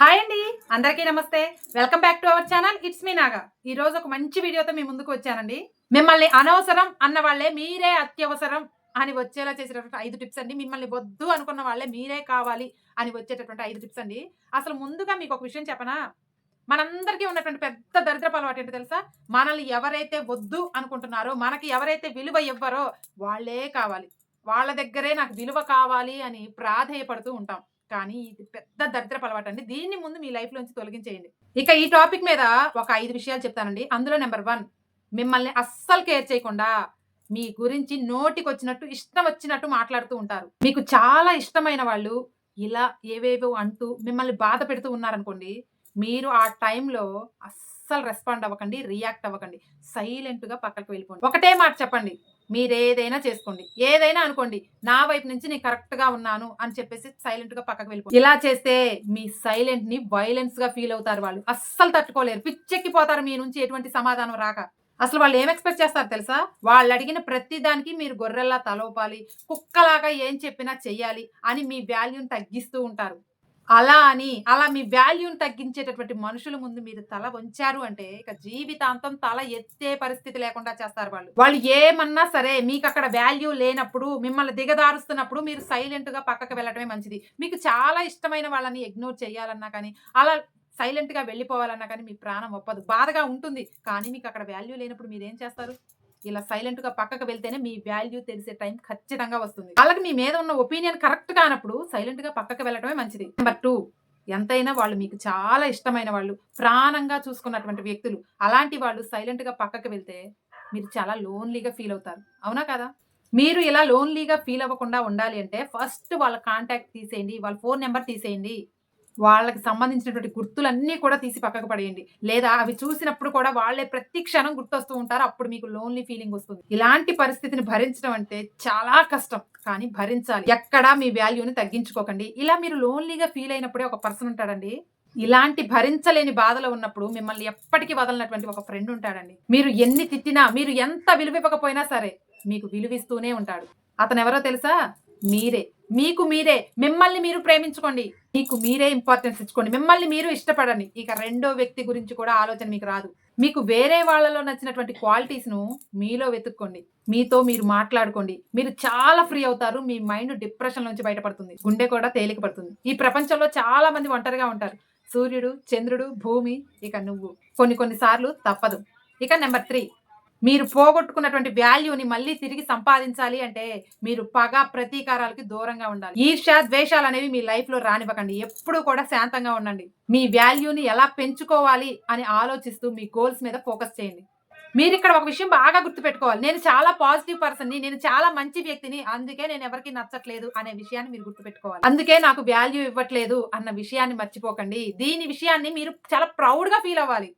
Hi అండి అందరికీ నమస్తే. Welcome back to our channel it's me Naga ఈ రోజు ఒక మంచి వీడియోతో మీ ముందుకు వచ్చానండి. మిమ్మల్ని అనవసరం అన్న వాళ్ళే మీరే అత్యవసరం అని వచ్చేలా చేసేటటువంటి ఐదు టిప్స్ అండి. మిమ్మల్ని వద్దు అనుకున్న వాళ్ళే మీరే కావాలి అని వచ్చేటటువంటి ఐదు టిప్స్ అండి. అసలు ముందుగా మీకు ఒక విషయం చెప్పనా? మనందరికీ ఉన్నటువంటి పెద్ద దరిద్రపు అలవాటు ఏంటో తెలుసా? మనల్ని ఎవరైతే వద్దు అనుకుంటున్నారో మనకి ఎవరైతే విలువ ఇవ్వరో వాళ్ళే కావాలి. వాళ్ళ దగ్గరే నాకు విలువ కావాలి అని ప్రాధేయపడుతూ ఉంటాం. కానీ ఇది పెద్ద దరిద్రపు అలవాటు అండి. దీన్ని ముందు మీ లైఫ్ లోంచి తొలగించేయండి. ఇక ఈ టాపిక్ మీద ఒక ఐదు విషయాలు చెప్తానండి. అందులో నెంబర్ వన్ మిమ్మల్ని అస్సలు కేర్ చేయకుండా మీ గురించి నోటికి వచ్చినట్టు ఇష్టం వచ్చినట్టు మాట్లాడుతూ ఉంటారు. మీకు చాలా ఇష్టమైన వాళ్ళు ఇలా ఏవేవో అంటూ మిమ్మల్ని బాధ పెడుతూ ఉన్నారనుకోండి మీరు ఆ టైంలో అస్సలు రెస్పాండ్ అవ్వకండి రియాక్ట్ అవ్వకండి. సైలెంట్గా పక్కకు వెళ్ళిపోండి. ఒకటే మాట చెప్పండి. మీరేదైనా చేసుకోండి. ఏదైనా అనుకోండి నా వైపు నుంచి నేను కరెక్ట్గా ఉన్నాను అని చెప్పేసి సైలెంట్గా పక్కకు వెళ్ళిపోండి ఇలా చేస్తే మీ సైలెంట్ని వైలెన్స్గా ఫీల్ అవుతారు వాళ్ళు. అస్సలు తట్టుకోలేరు. పిచ్చెక్కిపోతారు మీ నుంచి ఎటువంటి సమాధానం రాక. అసలు వాళ్ళు ఏం ఎక్స్పెక్ట్ చేస్తారు తెలుసా? వాళ్ళు అడిగిన ప్రతి దానికి మీరు గొర్రెల్లా తలోపాలి కుక్కలాగా ఏం చెప్పినా చెయ్యాలి అని మీ వాల్యూని తగ్గిస్తూ ఉంటారు. అలా అని అలా మీ వాల్యూని తగ్గించేటటువంటి మనుషుల ముందు మీరు తల వంచారు అంటే ఇక జీవితాంతం తల ఎత్తే పరిస్థితి లేకుండా చేస్తారు వాళ్ళు. వాళ్ళు ఏమన్నా సరే మీకు అక్కడ వాల్యూ లేనప్పుడు మిమ్మల్ని దిగదారుస్తున్నప్పుడు మీరు సైలెంట్గా పక్కకు వెళ్ళటమే మంచిది. మీకు చాలా ఇష్టమైన వాళ్ళని ఇగ్నోర్ చేయాలన్నా కానీ అలా సైలెంట్గా వెళ్ళిపోవాలన్నా కానీ మీ ప్రాణం ఒప్పదు. బాధగా ఉంటుంది. కానీ మీకు అక్కడ వాల్యూ లేనప్పుడు మీరు ఏం చేస్తారు? ఇలా సైలెంట్గా పక్కకు వెళ్తేనే మీ వాల్యూ తెలిసే టైం ఖచ్చితంగా వస్తుంది. వాళ్ళకి మీ మీద ఉన్న ఒపీనియన్ కరెక్ట్ కానప్పుడు సైలెంట్గా పక్కకు వెళ్ళటమే మంచిది. నెంబర్ టూ ఎంతైనా వాళ్ళు మీకు చాలా ఇష్టమైన వాళ్ళు ప్రాణంగా చూసుకున్నటువంటి వ్యక్తులు. అలాంటి వాళ్ళు సైలెంట్గా పక్కకు వెళ్తే మీరు చాలా లోన్లీగా ఫీల్ అవుతారు. అవునా కదా? మీరు ఇలా లోన్లీగా ఫీల్ అవ్వకుండా ఉండాలి అంటే ఫస్ట్ వాళ్ళ కాంటాక్ట్ తీసేయండి వాళ్ళ ఫోన్ నెంబర్ తీసేయండి. వాళ్ళకి సంబంధించినటువంటి గుర్తులన్నీ కూడా తీసి పక్కకు పడేయండి. లేదా అవి చూసినప్పుడు కూడా వాళ్ళే ప్రతి క్షణం గుర్తొస్తూ ఉంటారు. అప్పుడు మీకు లోన్లీ ఫీలింగ్ వస్తుంది. ఇలాంటి పరిస్థితిని భరించడం అంటే చాలా కష్టం. కానీ భరించాలి. ఎక్కడా మీ వాల్యూని తగ్గించుకోకండి. ఇలా మీరు లోన్లీగా ఫీల్ అయినప్పుడే ఒక పర్సన్ ఉంటాడండి. ఇలాంటి భరించలేని బాధలో ఉన్నప్పుడు మిమ్మల్ని ఎప్పటికీ వదలనటువంటి ఒక ఫ్రెండ్ ఉంటాడండి. మీరు ఎన్ని తిట్టినా మీరు ఎంత విలువ ఇవ్వకపోయినా సరే మీకు విలువిస్తూనే ఉంటాడు. అతను ఎవరో తెలుసా? మీరే. మీకు మీరే మిమ్మల్ని మీరు ప్రేమించుకోండి. మీకు మీరే ఇంపార్టెన్స్ ఇచ్చుకోండి. మిమ్మల్ని మీరు ఇష్టపడండి. ఇక రెండో వ్యక్తి గురించి కూడా ఆలోచన మీకు రాదు. మీకు వేరే వాళ్ళలో నచ్చినటువంటి క్వాలిటీస్ను మీలో వెతుక్కోండి. మీతో మీరు మాట్లాడుకోండి. మీరు చాలా ఫ్రీ అవుతారు. మీ మైండ్ డిప్రెషన్ నుంచి బయటపడుతుంది. గుండె కూడా తేలిక పడుతుంది. ఈ ప్రపంచంలో చాలా మంది ఒంటరిగా ఉంటారు. సూర్యుడు చంద్రుడు భూమి ఇక నువ్వు. కొన్ని కొన్ని సార్లు తప్పదు. ఇక నెంబర్ త్రీ మీరు పోగొట్టుకున్నటువంటి వాల్యూని మళ్ళీ తిరిగి సంపాదించాలి అంటే మీరు పగ ప్రతీకారాలకి దూరంగా ఉండాలి. ఈర్ష ద్వేషాలు అనేవి మీ లైఫ్లో రానివ్వకండి. ఎప్పుడు కూడా శాంతంగా ఉండండి. మీ వాల్యూని ఎలా పెంచుకోవాలి అని ఆలోచిస్తూ మీ గోల్స్ మీద ఫోకస్ చేయండి. మీరు ఇక్కడ ఒక విషయం బాగా గుర్తుపెట్టుకోవాలి. నేను చాలా పాజిటివ్ పర్సన్ని నేను చాలా మంచి వ్యక్తిని అందుకే నేను ఎవరికి నచ్చట్లేదు అనే విషయాన్ని మీరు గుర్తుపెట్టుకోవాలి. అందుకే నాకు వాల్యూ ఇవ్వట్లేదు అన్న విషయాన్ని మర్చిపోకండి. దీని విషయాన్ని మీరు చాలా ప్రౌడ్గా ఫీల్ అవ్వాలి.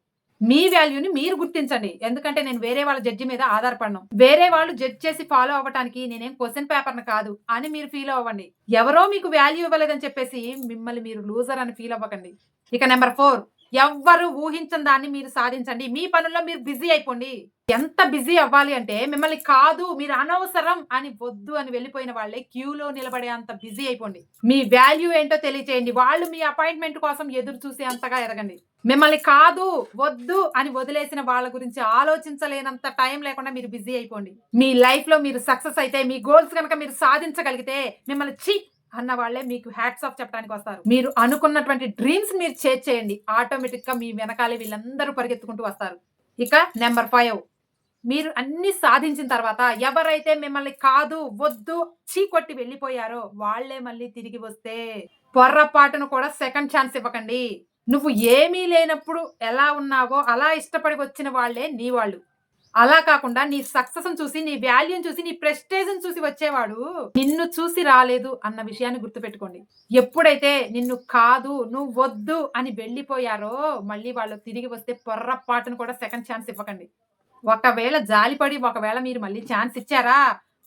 మీ వాల్యూని మీరు గుర్తించండి. ఎందుకంటే నేను వేరే వాళ్ళ జడ్జి మీద ఆధారపడను. వేరే వాళ్ళు జడ్జ్ చేసి ఫాలో అవ్వటానికి నేనేం క్వశ్చన్ పేపర్ కాదు అని మీరు ఫీల్ అవ్వండి. ఎవరో మీకు వాల్యూ ఇవ్వలేదని చెప్పేసి మిమ్మల్ని మీరు లూజర్ అని ఫీల్ అవ్వకండి. ఇక నెంబర్ ఫోర్ ఎవ్వరు ఊహించని దాన్ని మీరు సాధించండి. మీ పనుల్లో మీరు బిజీ అయిపోండి. ఎంత బిజీ అవ్వాలి అంటే మిమ్మల్ని కాదు మీరు అనవసరం అని వద్దు అని వెళ్ళిపోయిన వాళ్ళే క్యూలో నిలబడే అంత బిజీ అయిపోండి. మీ వాల్యూ ఏంటో తెలియచేయండి. వాళ్ళు మీ అపాయింట్మెంట్ కోసం ఎదురు చూసే అంతగా ఎదగండి మిమ్మల్ని కాదు వద్దు అని వదిలేసిన వాళ్ళ గురించి ఆలోచించలేనంత టైం లేకుండా మీరు బిజీ అయిపోండి. మీ లైఫ్లో మీరు సక్సెస్ అయితే మీ గోల్స్ కనుక మీరు సాధించగలిగితే మిమ్మల్ని చీ అన్న వాళ్ళే మీకు హ్యాట్స్ ఆఫ్ చెప్పడానికి వస్తారు. మీరు అనుకున్నటువంటి డ్రీమ్స్ మీరు చేజ్ చేయండి. ఆటోమేటిక్గా మీ వెనకాలే వీళ్ళందరూ పరిగెత్తుకుంటూ వస్తారు. ఇక నెంబర్ ఫైవ్ మీరు అన్ని సాధించిన తర్వాత ఎవరైతే మిమ్మల్ని కాదు వద్దు చీ కొట్టి వెళ్ళిపోయారో వాళ్ళే మళ్ళీ తిరిగి వస్తే పొర్రపాటును కూడా సెకండ్ ఛాన్స్ ఇవ్వకండి. నువ్వు ఏమీ లేనప్పుడు ఎలా ఉన్నావో అలా ఇష్టపడి వచ్చిన వాళ్ళే నీ వాళ్ళు. అలా కాకుండా నీ సక్సెస్ చూసి నీ వాల్యూని చూసి నీ ప్రెస్టేజ్ని చూసి వచ్చేవాడు నిన్ను చూసి రాలేదు అన్న విషయాన్ని గుర్తుపెట్టుకోండి. ఎప్పుడైతే నిన్ను కాదు నువ్వు వద్దు అని వెళ్ళిపోయారో మళ్ళీ వాళ్ళు తిరిగి వస్తే పొర్రపాటును కూడా సెకండ్ ఛాన్స్ ఇవ్వకండి. ఒకవేళ జాలిపడి ఒకవేళ మీరు మళ్ళీ ఛాన్స్ ఇచ్చారా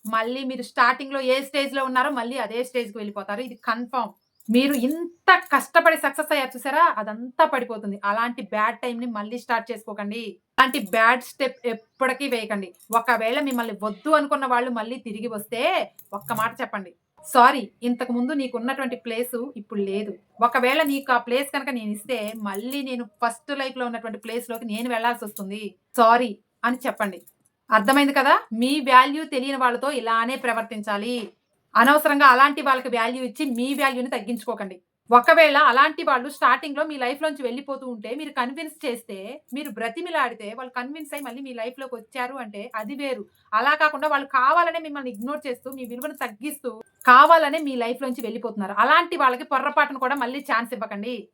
మళ్ళీ మీరు స్టార్టింగ్లో ఏ స్టేజ్లో ఉన్నారో మళ్ళీ అదే స్టేజ్కి వెళ్ళిపోతారు. ఇది కన్ఫర్మ్. మీరు ఇంత కష్టపడి సక్సెస్ అయ్యారు చూసారా? అదంతా పడిపోతుంది. అలాంటి బ్యాడ్ టైంని మళ్ళీ స్టార్ట్ చేసుకోకండి. అలాంటి బ్యాడ్ స్టెప్ ఎప్పటికీ వేయకండి. ఒకవేళ మిమ్మల్ని వద్దు అనుకున్న వాళ్ళు మళ్ళీ తిరిగి వస్తే ఒక్క మాట చెప్పండి. సారీ ఇంతకు ముందు నీకు ఉన్నటువంటి ప్లేసు ఇప్పుడు లేదు. ఒకవేళ నీకు ఆ ప్లేస్ కనుక నేను ఇస్తే మళ్ళీ నేను ఫస్ట్ లైఫ్లో ఉన్నటువంటి ప్లేస్లోకి నేను వెళ్ళాల్సి వస్తుంది. సారీ అని చెప్పండి. అర్థమైంది కదా? మీ వాల్యూ తెలియని వాళ్ళతో ఇలానే ప్రవర్తించాలి. అనవసరంగా అలాంటి వాళ్ళకి వాల్యూ ఇచ్చి మీ వాల్యూని తగ్గించుకోకండి. ఒకవేళ అలాంటి వాళ్ళు స్టార్టింగ్లో మీ లైఫ్ లోంచి వెళ్ళిపోతూ ఉంటే మీరు కన్విన్స్ చేస్తే మీరు బ్రతిమిలాడితే వాళ్ళు కన్విన్స్ అయ్యి మళ్ళీ మీ లైఫ్లోకి వచ్చారు అంటే అది వేరు. అలా కాకుండా వాళ్ళు కావాలనే మిమ్మల్ని ఇగ్నోర్ చేస్తూ మీ విలువను తగ్గిస్తూ కావాలనే మీ లైఫ్ లోంచి వెళ్ళిపోతున్నారు. అలాంటి వాళ్ళకి పొర్రపాటును కూడా మళ్ళీ ఛాన్స్ ఇవ్వకండి.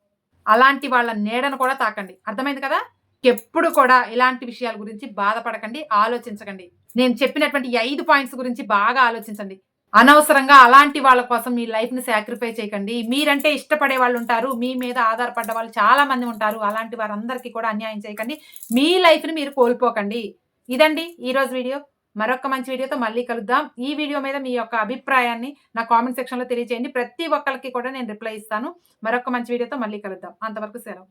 అలాంటి వాళ్ళ నీడను కూడా తాకండి. అర్థమైంది కదా? ఎప్పుడు కూడా ఇలాంటి విషయాల గురించి బాధపడకండి ఆలోచించకండి. నేను చెప్పినటువంటి ఐదు పాయింట్స్ గురించి బాగా ఆలోచించండి. అనవసరంగా అలాంటి వాళ్ళ కోసం మీ లైఫ్ని సాక్రిఫై చేయకండి. మీరంటే ఇష్టపడే వాళ్ళు ఉంటారు. మీ మీద ఆధారపడ్డ వాళ్ళు చాలా మంది ఉంటారు. అలాంటి వారందరికీ కూడా అన్యాయం చేయకండి. మీ లైఫ్ని మీరు కోల్పోకండి. ఇదండి ఈ రోజు వీడియో మరొక మంచి వీడియోతో మళ్ళీ కలుద్దాం. ఈ వీడియో మీద మీ యొక్క అభిప్రాయాన్ని నా కామెంట్ సెక్షన్లో తెలియజేయండి. ప్రతి ఒక్కరికి కూడా నేను రిప్లై ఇస్తాను. మరొక మంచి వీడియోతో మళ్ళీ కలుద్దాం. అంతవరకు సెలవు.